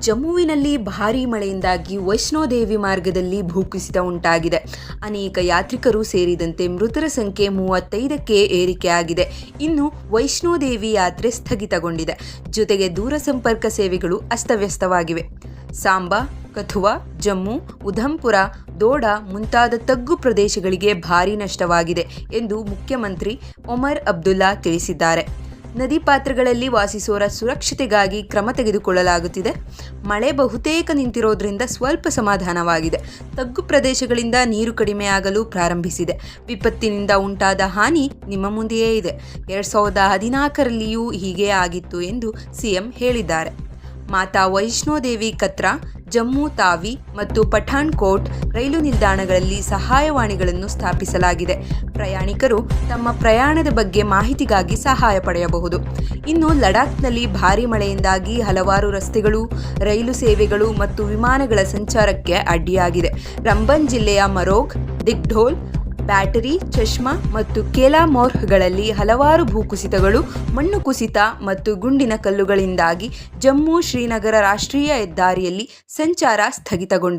ಜಮ್ಮುವಿನಲ್ಲಿ ಭಾರೀ ಮಳೆಯಿಂದಾಗಿ ವೈಷ್ಣೋದೇವಿ ಮಾರ್ಗದಲ್ಲಿ ಭೂಕುಸಿತ ಉಂಟಾಗಿದೆ. ಅನೇಕ ಯಾತ್ರಿಕರು ಸೇರಿದಂತೆ ಮೃತರ ಸಂಖ್ಯೆ ಮೂವತ್ತೈದಕ್ಕೆ ಏರಿಕೆಯಾಗಿದೆ. ಇನ್ನು ವೈಷ್ಣೋದೇವಿ ಯಾತ್ರೆ ಸ್ಥಗಿತಗೊಂಡಿದೆ. ಜೊತೆಗೆ ದೂರ ಸಂಪರ್ಕ ಸೇವೆಗಳು ಅಸ್ತವ್ಯಸ್ತವಾಗಿವೆ. ಸಾಂಬಾ, ಕಥುವಾ, ಜಮ್ಮು, ಉಧಂಪುರ, ದೋಡಾ ಮುಂತಾದ ತಗ್ಗು ಪ್ರದೇಶಗಳಿಗೆ ಭಾರೀ ನಷ್ಟವಾಗಿದೆ ಎಂದು ಮುಖ್ಯಮಂತ್ರಿ ಒಮರ್ ಅಬ್ದುಲ್ಲಾ ತಿಳಿಸಿದ್ದಾರೆ. ನದಿ ಪಾತ್ರಗಳಲ್ಲಿ ವಾಸಿಸುವವರ ಸುರಕ್ಷತೆಗಾಗಿ ಕ್ರಮ ತೆಗೆದುಕೊಳ್ಳಲಾಗುತ್ತಿದೆ. ಮಳೆ ಬಹುತೇಕ ನಿಂತಿರೋದ್ರಿಂದ ಸ್ವಲ್ಪ ಸಮಾಧಾನವಾಗಿದೆ. ತಗ್ಗು ಪ್ರದೇಶಗಳಿಂದ ನೀರು ಕಡಿಮೆಯಾಗಲು ಪ್ರಾರಂಭಿಸಿದೆ. ವಿಪತ್ತಿನಿಂದ ಉಂಟಾದ ಹಾನಿ ನಿಮ್ಮ ಮುಂದೆಯೇ ಇದೆ. ಎರಡು ಸಾವಿರದ ಹದಿನಾಲ್ಕರಲ್ಲಿಯೂ ಹೀಗೆ ಆಗಿತ್ತು ಎಂದು ಸಿಎಂ ಹೇಳಿದ್ದಾರೆ. ಮಾತಾ ವೈಷ್ಣೋದೇವಿ ಕತ್ರಾ ಜಮ್ಮು, ತಾವಿ ಮತ್ತು ಪಠಾಣ್ಕೋಟ್ ರೈಲು ನಿಲ್ದಾಣಗಳಲ್ಲಿ ಸಹಾಯವಾಣಿಗಳನ್ನು ಸ್ಥಾಪಿಸಲಾಗಿದೆ. ಪ್ರಯಾಣಿಕರು ತಮ್ಮ ಪ್ರಯಾಣದ ಬಗ್ಗೆ ಮಾಹಿತಿಗಾಗಿ ಸಹಾಯ ಪಡೆಯಬಹುದು. ಇನ್ನು ಲಡಾಖ್ನಲ್ಲಿ ಭಾರೀ ಮಳೆಯಿಂದಾಗಿ ಹಲವಾರು ರಸ್ತೆಗಳು, ರೈಲು ಸೇವೆಗಳು ಮತ್ತು ವಿಮಾನಗಳ ಸಂಚಾರಕ್ಕೆ ಅಡ್ಡಿಯಾಗಿದೆ. ರಂಬನ್ ಜಿಲ್ಲೆಯ ಮರೋಗ್, ದಿಗ್ಢೋಲ್ ಬ್ಯಾಟರಿ ಚಶ್ಮಾ ಮತ್ತು ಕೇಲಾಮೋರ್ಹ್ಗಳಲ್ಲಿ ಹಲವಾರು ಭೂಕುಸಿತಗಳು, ಮಣ್ಣು ಕುಸಿತ ಮತ್ತು ಗುಂಡಿನ ಕಲ್ಲುಗಳಿಂದಾಗಿ ಜಮ್ಮು ಶ್ರೀನಗರ ರಾಷ್ಟ್ರೀಯ ಹೆದ್ದಾರಿಯಲ್ಲಿ ಸಂಚಾರ ಸ್ಥಗಿತಗೊಂಡಿದೆ.